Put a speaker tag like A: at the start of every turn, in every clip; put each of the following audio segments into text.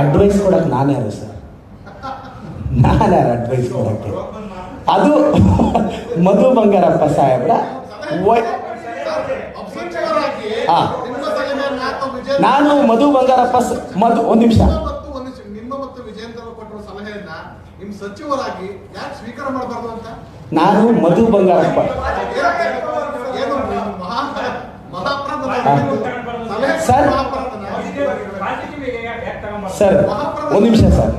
A: Advice ಕೊಡಕ್ಕೆ ನಾನು ಯಾರು ಸರ್? ನಾನು ಯಾರು ಅಡ್ವೈಸ್ ಕೊಡಕ್ಕೆ? ಅದು ಮಧು ಬಂಗಾರಪ್ಪ ಸಾಹೇಬ್ರ ಹಾಂ. ನಾನು ಮಧು ಬಂಗಾರಪ್ಪ ಮಧು ಒಂದು ನಿಮಿಷ. ನಾನು ಮಧು ಬಂಗಾರಪ್ಪ. ಸರ್. ಸರ್, ಒಂದು ನಿಮಿಷ ಸರ್.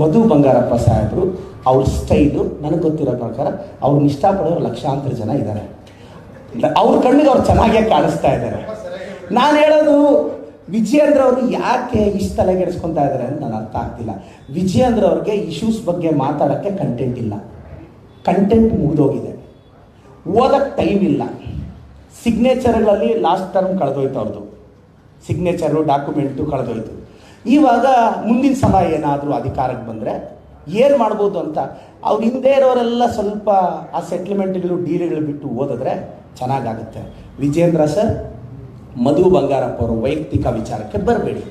A: ಮಧು ಬಂಗಾರಪ್ಪ ಸಾಹೇಬರು, ಅವ್ರ ಸ್ಟೈಲು ನನಗೆ ಗೊತ್ತಿರೋ ಪ್ರಕಾರ ಅವ್ರನ್ನ ಇಷ್ಟಪಡೋರು ಲಕ್ಷಾಂತರ ಜನ ಇದ್ದಾರೆ ಅವ್ರ ಕಣ್ಣಿಗೆ ಅವ್ರು ಚೆನ್ನಾಗೇ ಕಾಣಿಸ್ತಾ ಇದ್ದಾರೆ ನಾನು ಹೇಳೋದು, ವಿಜಯೇಂದ್ರ ಅವರು ಯಾಕೆ ಇಷ್ಟು ತಲೆಗೆಡಿಸ್ಕೊತಾ ಇದ್ದಾರೆ ಅಂತ ನನಗೆ ಅರ್ಥ ಆಗ್ತಿಲ್ಲ. ವಿಜಯೇಂದ್ರ ಅವ್ರಿಗೆ ಇಶ್ಯೂಸ್ ಬಗ್ಗೆ ಮಾತಾಡೋಕ್ಕೆ ಕಂಟೆಂಟ್ ಇಲ್ಲ. ಕಂಟೆಂಟ್ ಮುಗಿದೋಗಿದೆ. ಓದಕ್ಕೆ ಟೈಮ್ ಇಲ್ಲ. ಸಿಗ್ನೇಚರ್ಗಳಲ್ಲಿ ಲಾಸ್ಟ್ ಟರ್ಮ್ ಕಳೆದೋಯ್ತು ಅವ್ರದ್ದು ಸಿಗ್ನೇಚರು ಡಾಕ್ಯುಮೆಂಟು ಕಳೆದೋಯ್ತು. ಇವಾಗ ಮುಂದಿನ ಸಲ ಏನಾದರೂ ಅಧಿಕಾರಕ್ಕೆ ಬಂದರೆ ಏನು ಮಾಡ್ಬೋದು ಅಂತ? ಅವ್ರ ಹಿಂದೆ ಇರೋರೆಲ್ಲ ಸ್ವಲ್ಪ ಆ ಸೆಟ್ಲ್ಮೆಂಟ್ಗಳು ಡೀಲ್ಗಳು ಬಿಟ್ಟು ಓದಿದ್ರೆ ಚೆನ್ನಾಗಾಗುತ್ತೆ. ವಿಜೇಂದ್ರ ಸರ್, ಮಧು ಬಂಗಾರಪ್ಪ ಅವರು ವೈಯಕ್ತಿಕ ವಿಚಾರಕ್ಕೆ ಬರಬೇಡಿ.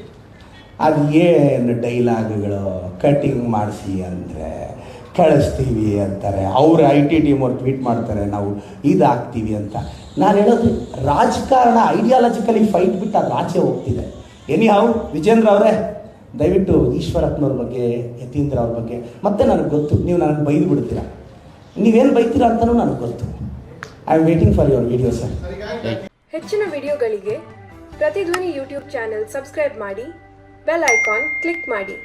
A: ಅದು ಏನು ಡೈಲಾಗ್ಗಳು ಕಟಿಂಗ್ ಮಾಡಿಸಿ ಅಂದರೆ, ಕಳಿಸ್ತೀವಿ ಅಂತಾರೆ. ಅವ್ರು ಐ ಟಿ ಟೀಮ್ ಟ್ವೀಟ್ ಮಾಡ್ತಾರೆ, ನಾವು ಇದಾಗ್ತೀವಿ ಅಂತ. ನಾನು ಹೇಳೋದು ರಾಜಕಾರಣ ಐಡಿಯಾಲಜಿಕಲಿ ಫೈಟ್ ಬಿಟ್ಟು ಅದು ಆಚೆ ಹೋಗ್ತಿದೆ. ಎನಿ ಹೌ ವಿಜೇಂದ್ರ ಅವರೇ, ದಯವಿಟ್ಟು ಈಶ್ವರತ್ನವ್ರ ಬಗ್ಗೆ, ಯತೀಂದ್ರ ಅವ್ರ ಬಗ್ಗೆ, ಮತ್ತೆ ನನಗೆ ಗೊತ್ತು, ನೀವು ನನಗೆ ಬೈದು ಬಿಡ್ತೀರಾ? ನೀವೇನು ಬೈತೀರಾ ಅಂತಲೂ ನನಗೆ ಗೊತ್ತು. I am waiting for your video sir
B: ಹೆಚ್ಚಿನ ವಿಡಿಯೋಗಳಿಗೆ ಪ್ರತಿಧ್ವನಿ ಯೂಟ್ಯೂಬ್ ಚಾನೆಲ್ ಸಬ್ಸ್ಕ್ರೈಬ್ ಮಾಡಿ, ಬೆಲ್ ಐಕಾನ್ ಕ್ಲಿಕ್ ಮಾಡಿ.